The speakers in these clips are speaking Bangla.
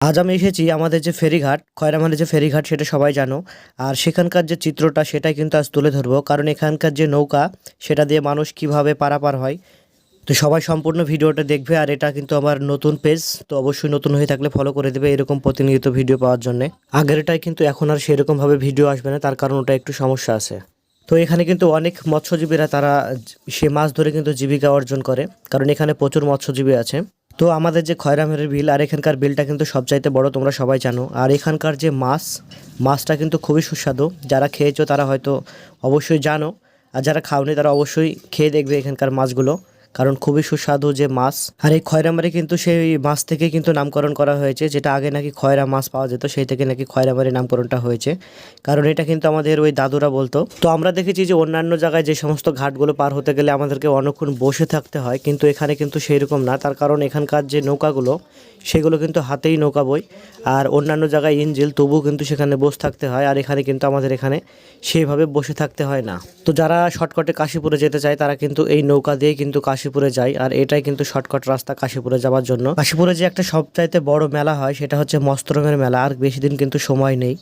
আজ আমি এসেছি আমাদের যে ফেরিঘাট খয়রামানের যে ফেরিঘাট সেটা সবাই জানো। আর সেখানকার যে চিত্রটা সেটাই কিন্তু আজ তুলে ধরবো। কারণ এখানকার যে নৌকা, সেটা দিয়ে মানুষ কীভাবে পারাপার হয়। তো সবাই সম্পূর্ণ ভিডিওটা দেখবে আর এটা কিন্তু আমার নতুন পেজ, তো অবশ্যই নতুন হয়ে থাকলে ফলো করে দেবে এরকম প্রতিনিয়ত ভিডিও পাওয়ার জন্য। আগের এটাই কিন্তু এখন আর সেরকমভাবে ভিডিও আসবে না, তার কারণ ওটা একটু সমস্যা আছে। তো এখানে কিন্তু অনেক মৎস্যজীবীরা তারা, সে মাছ ধরে কিন্তু জীবিকা অর্জন করে। কারণ এখানে প্রচুর মৎস্যজীবী আছে। তো আমাদের যে খয়রামের বিল আর এখানকার বিলটা কিন্তু সবচাইতে বড় তোমরা সবাই জানো। আর এখানকার যে মাছ, মাছটা কিন্তু খুবই সুস্বাদু। যারা খেয়েছো তারা হয়তো অবশ্যই জানো। আর যারা খাওনি তারা অবশ্যই খেয়ে দেখবে এখানকার মাছগুলো। কারণ খুবই সুস্বাদু যে মাছ। আর এই খয়রামারি কিন্তু সেই মাছ থেকে কিন্তু নামকরণ করা হয়েছে, যেটা আগে নাকি খয়রা মাছ পাওয়া যেত, সেই থেকে নাকি খয়রামারি নামকরণটা হয়েছে। কারণ এটা কিন্তু আমাদের ওই দাদুরা বলতো। তো আমরা দেখেছি যে অন্যান্য জায়গায় যে সমস্ত ঘাটগুলো পার হতে গেলে আমাদেরকে অনেকক্ষণ বসে থাকতে হয়, কিন্তু এখানে কিন্তু সেই রকম না। তার কারণ এখানকার যে নৌকাগুলো, সেগুলো কিন্তু হাতেই নৌকা বই। আর অন্যান্য জায়গায় ইঞ্জিল, তবুও কিন্তু সেখানে বসে থাকতে হয়, আর এখানে কিন্তু আমাদের এখানে সেইভাবে বসে থাকতে হয় না। তো যারা শর্টকাটে কাশীপুরে যেতে চায়, তারা কিন্তু এই নৌকা দিয়ে কিন্তু কাশীপুরে যাই, আর এটাই কিন্তু শর্টকাট রাস্তা কাশীপুরে যাওয়ার জন্য। কাশীপুরে যে একটা সবচাইতে বড় মেলা হয়, সেটা হচ্ছে মস্তরমের মেলা, আর বেশি দিন কিন্তু সময় নেই।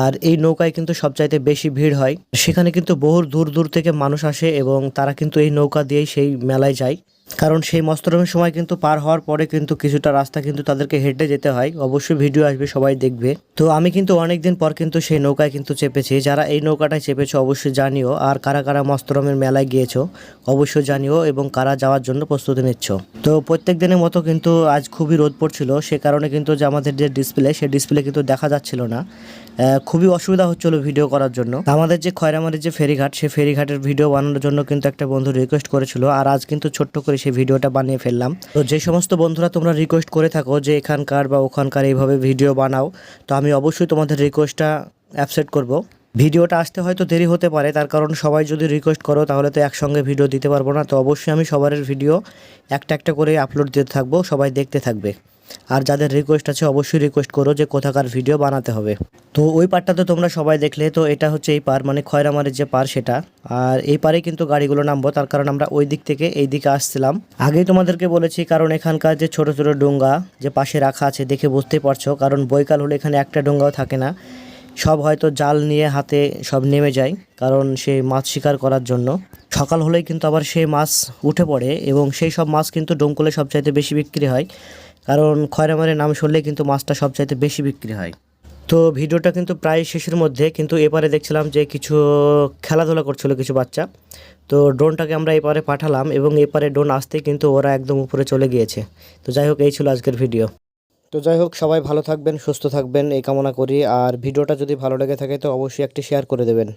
আর এই নৌকায় কিন্তু সবচাইতে বেশি ভিড় হয়। সেখানে কিন্তু বহু দূর দূর থেকে মানুষ আসে, এবং তারা কিন্তু এই নৌকা দিয়েই সেই মেলায় যায়। কারণ সেই মস্তরমের সময় কিন্তু পার হওয়ার পরে কিন্তু কিছুটা রাস্তা কিন্তু তাদেরকে হেঁটে যেতে হয়। অবশ্যই ভিডিও আসবে, সবাই দেখবে। তো আমি কিন্তু অনেকদিন পর কিন্তু সেই নৌকায় কিন্তু চেপেছি। যারা এই নৌকাটায় চেপেছো অবশ্যই জানিও। আর কারা কারা মস্তরমের মেলায় গিয়েছো অবশ্যই জানিও এবং কারা যাওয়ার জন্য প্রস্তুতি নিচ্ছ। তো প্রত্যেক দিনের মতো কিন্তু আজ খুবই রোদ পড়ছিল। সে কারণে কিন্তু যে আমাদের যে ডিসপ্লে সেই ডিসপ্লে কিন্তু দেখা যাচ্ছিল না। খুবই অসুবিধা হচ্ছিল ভিডিও করার জন্য। আমাদের যে খয়রামারির যে ফেরিঘাট সেই ফেরিঘাটের ভিডিও বানানোর জন্য কিন্তু একটা বন্ধু রিকোয়েস্ট করেছিল। আর আজ কিন্তু ছোট্ট করে সেই ভিডিওটা বানিয়ে ফেললাম। তো যে সমস্ত বন্ধুরা তোমরা রিকোয়েস্ট করে থাকো যে এখানকার বা ওখানকার এইভাবে ভিডিও বানাও, তো আমি অবশ্যই তোমাদের রিকোয়েস্টটা অ্যাপসেট করব। ভিডিওটা আসতে হয়তো দেরি হতে পারে, তার কারণ সবাই যদি রিকোয়েস্ট করো তাহলে তো একসঙ্গে ভিডিও দিতে পারব না, তো অবশ্যই আমি সবার ভিডিও একটা একটা করে আপলোড দিতে থাকব, সবাই দেখতে থাকবে। আর যাদের রিকোয়েস্ট আছে অবশ্যই রিকোয়েস্ট করো যে কোথাকার ভিডিও বানাতে হবে। তো ওই পারটা তো তোমরা সবাই দেখলে, তো এটা হচ্ছে এই পার মানে খয়রামারের যে পার সেটা। আর এই পারে কিন্তু গাড়িগুলো নামবো, তার কারণ আমরা ওই দিক থেকে এই দিকে আসছিলাম। আগেই তোমাদেরকে বলেছি, কারণ এখানকার যে ছোট ছোট ডোঙ্গা যে পাশে রাখা আছে, দেখে বুঝতেই পারছ, কারণ বৈকাল হলে এখানে একটা ডোঙ্গাও থাকে না। সব হয়তো জাল নিয়ে হাতে সব নেমে যায়, কারণ সে মাছ শিকার করার জন্য। সকাল হলেই কিন্তু আবার সেই মাছ উঠে পড়ে, এবং সেই সব মাছ কিন্তু ডোমকলে সবচাইতে বেশি বিক্রি হয়। কারণ খয়রামারের নাম শুনলে কিন্তু মাছটা সবচাইতে বেশি বিক্রি হয়। তো ভিডিওটা কিন্তু প্রায় শেষের মধ্যে, কিন্তু এপারে দেখছিলাম যে কিছু খেলাধুলা করছিল কিছু বাচ্চা। তো ড্রোনটাকে আমরা এপারে পাঠালাম এবং এপারে ড্রোন আসতেই কিন্তু ওরা একদম উপরে চলে গিয়েছে। তো যাই হোক, এই ছিল আজকের ভিডিও। তো যাই হোক, সবাই ভালো থাকবেন, সুস্থ থাকবেন, এই কামনা করি। আর ভিডিওটা যদি ভালো লেগে থাকে, তো অবশ্যই একটি শেয়ার করে দেবেন।